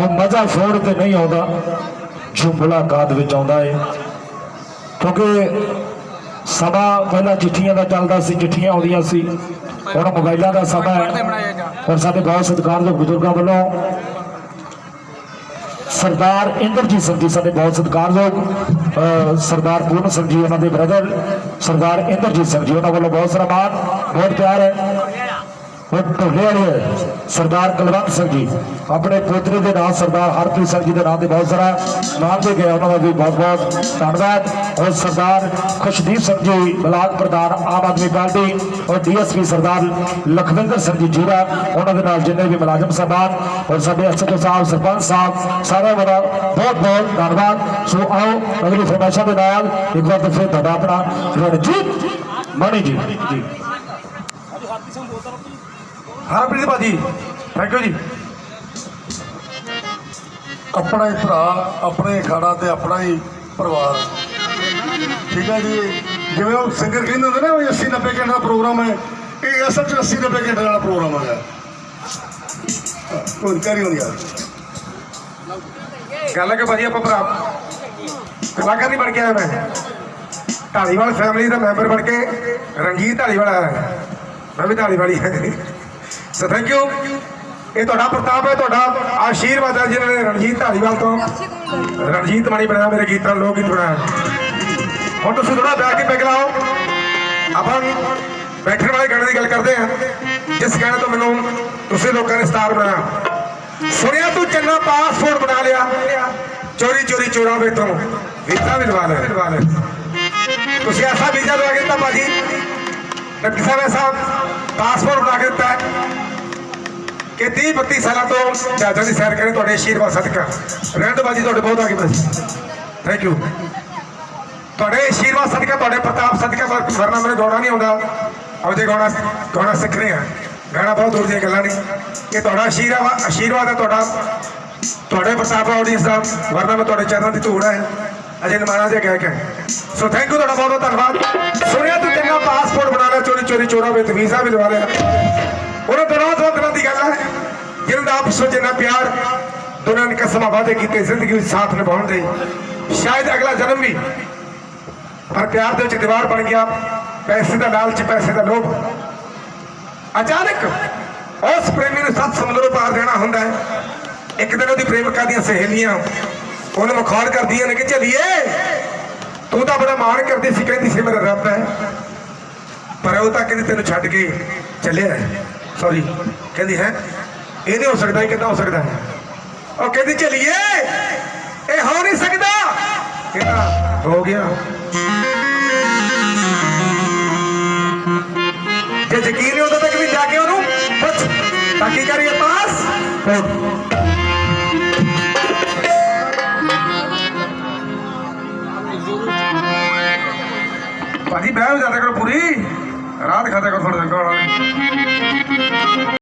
ਜਿਹੜਾ ਫੋੜ ਤੇ ਨਹੀਂ ਆਉਂਦਾ ਜੋ ਮੁਲਾਕਾਤ ਵਿੱਚ ਆਉਂਦਾ ਹੈ ਕਿਉਂਕਿ ਸਮਾਂ ਪਹਿਲਾਂ ਚਿੱਠੀਆਂ ਦਾ ਚੱਲਦਾ ਸੀ ਚਿੱਠੀਆਂ ਆਉਂਦੀਆਂ ਸੀ ਹੁਣ ਮੋਬਾਈਲਾਂ ਦਾ ਸਮਾਂ ਹੈ। ਪਰ ਸਾਡੇ ਬਹੁਤ ਸਤਿਕਾਰਯੋਗ ਬਜ਼ੁਰਗਾਂ ਵੱਲੋਂ ਸਰਦਾਰ ਇੰਦਰਜੀਤ ਸਿੰਘ ਜੀ ਸਾਡੇ ਬਹੁਤ ਸਤਿਕਾਰਯੋਗ ਅਹ, ਸਰਦਾਰ ਪੂਰਨ ਸਿੰਘ ਜੀ ਉਹਨਾਂ ਦੇ ਬ੍ਰਦਰ ਸਰਦਾਰ ਇੰਦਰਜੀਤ ਸਿੰਘ ਜੀ ਉਹਨਾਂ ਵੱਲੋਂ ਬਹੁਤ ਸਾਰਾ ਮਾਣ ਬਹੁਤ ਪਿਆਰ ਹੈ। ਉਹ ਸਰਦਾਰ ਕੁਲਵੰਤ ਸਿੰਘ ਜੀ। ਆਪਣੇ ਪੋਤਰੇ ਦੇ ਨਾਮ ਸਰਦਾਰ ਹਰਪ੍ਰੀਤ ਸਿੰਘ ਜੀ ਦੇ ਨਾਂ ਤੇ ਬਹੁਤ ਸਾਰਾ ਨਾਮ ਦੇ ਗਿਆ, ਉਹਨਾਂ ਦਾ ਵੀ ਬਹੁਤ ਬਹੁਤ ਧੰਨਵਾਦ। ਔਰ ਸਰਦਾਰ ਖੁਸ਼ਦੀਪ ਸਿੰਘ ਜੀ, ਬਲਾਕ ਪ੍ਰਧਾਨ ਆਮ ਆਦਮੀ ਪਾਰਟੀ ਔਰ ਡੀਐਸਪੀ ਸਰਦਾਰ ਲਖਵਿੰਦਰ ਸਿੰਘ ਜੀ ਜੀਰਾ, ਉਹਨਾਂ ਦੇ ਨਾਲ ਜਿੰਨੇ ਵੀ ਮੁਲਾਜ਼ਮ ਸਾਹਿਬਾਨ ਔਰ ਸਾਡੇ ਐਸਐਚਓ ਸਾਹਿਬ, ਸਰਪੰਚ ਸਾਹਿਬ, ਸਾਰਿਆਂ ਦਾ ਬਹੁਤ ਬਹੁਤ ਧੰਨਵਾਦ। ਸੋ ਆਓ, ਅਗਲੀ ਫਰਮਾਇਸ਼ਾਂ ਦੇ ਨਾਲ ਇੱਕ ਵਾਰ ਫਿਰ ਤੁਹਾਡਾ ਆਪਣਾ ਰਣਜੀਤ ਮਣੀ ਜੀ। ਜੀ। ਹਰਪ੍ਰੀਤ ਭਾਜੀ ਥੈਂਕ ਯੂ ਜੀ। ਆਪਣਾ ਹੀ ਭਰਾ, ਆਪਣੇ ਹੀ ਖਾੜਾ ਤੇ ਆਪਣਾ ਹੀ ਪਰਿਵਾਰ। ਠੀਕ ਹੈ ਜੀ। ਜਿਵੇਂ ਉਹ ਸਿੰਗਰ ਕਹਿੰਦੇ ਹੁੰਦੇ ਨਾ ਵੀ 80 90 ਘੰਟੇ ਦਾ ਪ੍ਰੋਗਰਾਮ ਹੈ। ਇਹ ਅਸਲ ਚ 80 90 ਘੰਟੇ ਦਾ ਪ੍ਰੋਗਰਾਮ ਹੈ। ਕੋਈ ਕਰੀ ਹੋਣੀ ਯਾਰ ਗੱਲ ਹੈ ਕਿ ਭਾਜੀ ਆਪਾਂ ਭਰਾ ਕਲਾਕਾਰ ਨਹੀਂ ਬਣ ਕੇ ਆਇਆ ਮੈਂ? ਢਾਲੀਵਾਲ ਫੈਮਿਲੀ ਦਾ ਮੈਂਬਰ ਬਣ ਕੇ ਰਣਜੀਤ ਢਾਲੀਵਾਲ ਆਇਆ। ਹੈ। ਮੈਂ ਵੀ ਢਾਲੀਵਾਲੀ ਹਾਂ। ਸੋ ਥੈਂਕ ਯੂ ਇਹ ਤੁਹਾਡਾ ਪ੍ਰਤਾਪ ਹੈ, ਤੁਹਾਡਾ ਆਸ਼ੀਰਵਾਦ ਹੈ ਜਿਨ੍ਹਾਂ ਨੇ ਰਣਜੀਤ ਢਾਲੀਵਾਲ ਤੋਂ ਰਣਜੀਤ ਮਣੀ ਬਣਾਇਆ ਮੇਰੇ ਗੀਤਾਂ ਨੂੰ ਲੋਕ ਗੀਤ ਬਣਾਇਆ। ਹੁਣ ਤੁਸੀਂ ਥੋੜਾ ਬੈਠ ਕੇ ਪੈਗ ਲਾਓ ਆਪਾਂ ਬੈਠਣ ਵਾਲੇ ਗਾਣੇ ਦੀ ਗੱਲ ਕਰਦੇ ਹਾਂ। ਜਿਸ ਗਾਣੇ ਤੋਂ ਮੈਨੂੰ ਤੁਸੀਂ ਲੋਕਾਂ ਨੇ ਸਟਾਰ ਬਣਾਇਆ। ਸੁਣਿਆ ਤੂੰ ਚੰਨਾ ਪਾਸਪੋਰਟ ਬਣਾ ਲਿਆ। ਚੋਰੀ ਚੋਰੀ ਚੋਰਾਂ ਵੇ ਤੋਂ ਵੀਜ਼ਾ ਵੀ ਲਵਾ ਲਿਆ। ਲਿਆ ਤੁਸੀਂ ਐਸਾ ਵੀਜ਼ਾ ਲਵਾ ਕੇ ਦਿੱਤਾ ਭਾਜੀ। ਡਾਕਟਰ ਸਾਹਿਬ ਐਸਾ ਪਾਸਪੋਰਟ ਬਣਾ ਕੇ ਦਿੱਤਾ। ਕਿ 30 32 ਸਾਲਾਂ ਤੋਂ ਜਹਾਜ਼ਾਂ ਦੀ ਸੈਰ ਕਰੇ, ਤੁਹਾਡੇ ਆਸ਼ੀਰਵਾਦ ਸਦਕਾ। ਰਹਿੰਦ ਬਾਜੀ ਤੁਹਾਡੇ ਬਹੁਤ ਆ ਗਈ ਬਸ ਥੈਂਕ ਯੂ ਤੁਹਾਡੇ ਆਸ਼ੀਰਵਾਦ ਸਦਕਾ, ਤੁਹਾਡੇ ਪ੍ਰਤਾਪ ਸਦਕਾ ਵਰ- ਵਰਨਾ ਮੈਨੂੰ ਗਾਉਣਾ ਨਹੀਂ ਆਉਂਦਾ। ਆਓ ਗਾਉਣਾ ਗਾਉਣਾ ਸਿੱਖ ਰਹੇ ਹਾਂ। ਗਾਣਾ ਬਹੁਤ ਦੂਰ ਦੀਆਂ ਗੱਲਾਂ ਨੇ। ਇਹ ਤੁਹਾਡਾ ਆਸ਼ੀਰਵਾਦ ਆਸ਼ੀਰਵਾਦ ਹੈ ਤੁਹਾਡਾ। ਤੁਹਾਡੇ ਪ੍ਰਤਾਪ ਆਡੀਅנס ਦਾ। ਵਰਨਾ ਮੈਂ ਤੁਹਾਡੇ ਚਰਨਾਂ ਦੀ ਧੂੜ ਹੈ। ਅਜੇ ਨਮਾਣਾ ਦੇ ਗਾਇਕ ਹੈ। ਸੋ ਥੈਂਕ ਯੂ ਤੁਹਾਡਾ ਬਹੁਤ ਬਹੁਤ ਧੰਨਵਾਦ। ਸੁਣਿਆ ਤੂੰ ਚੰਗਾ ਪਾਸਪੋਰਟ ਬਣਾ ਲਿਆ। ਚੋਰੀ ਚੋਰੀ ਚੋਰਾਂ ਵਿੱਚ ਵੀਜ਼ਾ ਵੀ ਲਵਾ ਲਿਆ। ਉਹਨਾਂ ਦਿਨਾਂ ਤੋਂ ਦਿਨਾਂ ਦੀ ਗੱਲ ਹੈ। ਜਿਹਨਾਂ ਦਾ ਆਪਸ ਵਿੱਚ ਨਾ ਪਿਆਰ, ਦੋਨਾਂ ਨੇ ਕਸਮਾਂ ਵਾਅਦੇ ਕੀਤੇ, ਜ਼ਿੰਦਗੀ ਵਿੱਚ ਸਾਥ ਨਿਭਾਉਣ ਦੇ। ਸ਼ਾਇਦ ਅਗਲਾ ਜਨਮ ਵੀ ਪਰ ਪਿਆਰ ਦੇ ਵਿੱਚ ਦੀਵਾਰ ਬਣ ਗਿਆ। ਪੈਸੇ ਦਾ ਲਾਲਚ, ਪੈਸੇ ਦਾ ਲੋਭ। ਅਚਾਨਕ ਉਸ ਪ੍ਰੇਮੀ ਨੂੰ ਸੱਤ ਸਮੁੰਦਰੋਂ ਪਾਰ ਦੇਣਾ ਹੁੰਦਾ ਹੈ। ਇੱਕ ਦਿਨ ਉਹਦੀ ਪ੍ਰੇਮਿਕਾ ਦੀਆਂ ਸਹੇਲੀਆਂ ਉਹਨੂੰ ਮਖੌਲ ਕਰਦੀਆਂ ਨੇ ਕਿ ਚੱਲੀਏ। ਤੂੰ ਤਾਂ ਬੜਾ ਮਾਣ ਕਰਦੀ ਸੀ, ਕਹਿੰਦੀ ਸੀ ਮੇਰਾ ਰੱਬ ਹੈ। ਪਰ ਉਹ ਤਾਂ ਕਹਿੰਦੀ ਤੈਨੂੰ ਛੱਡ ਕੇ ਚੱਲਿਆ ਸੌਰੀ ਕਹਿੰਦੀ ਹੈ, ਇਹ ਨਹੀਂ ਹੋ ਸਕਦਾ, ਇਹ ਕਿੱਦਾਂ ਹੋ ਸਕਦਾ ਹੈ? ਉਹ ਕਹਿੰਦੀ, ਚੱਲੀਏ! ਇਹ ਹੋ ਨਹੀਂ ਸਕਦਾ। ਕਹਿੰਦਾ ਹੋ ਗਿਆ। ਜੇ ਯਕੀਨ ਨਹੀਂ ਹੁੰਦਾ ਤਾਂ ਕਦੀ ਜਾ ਕੇ ਉਹਨੂੰ ਪੁੱਛ। ਤਾਂ ਕੀ ਕਰੀਏ, ਪਾਸ? ਭਾਜੀ, ਬਹਿ ਹੋ ਜਾਦਾ ਕਰੋ ਪੂਰੀ। ਰਾਤ ਖਾਤਾ ਕਰੋ ਥੋੜਾ ਜਿਹਾ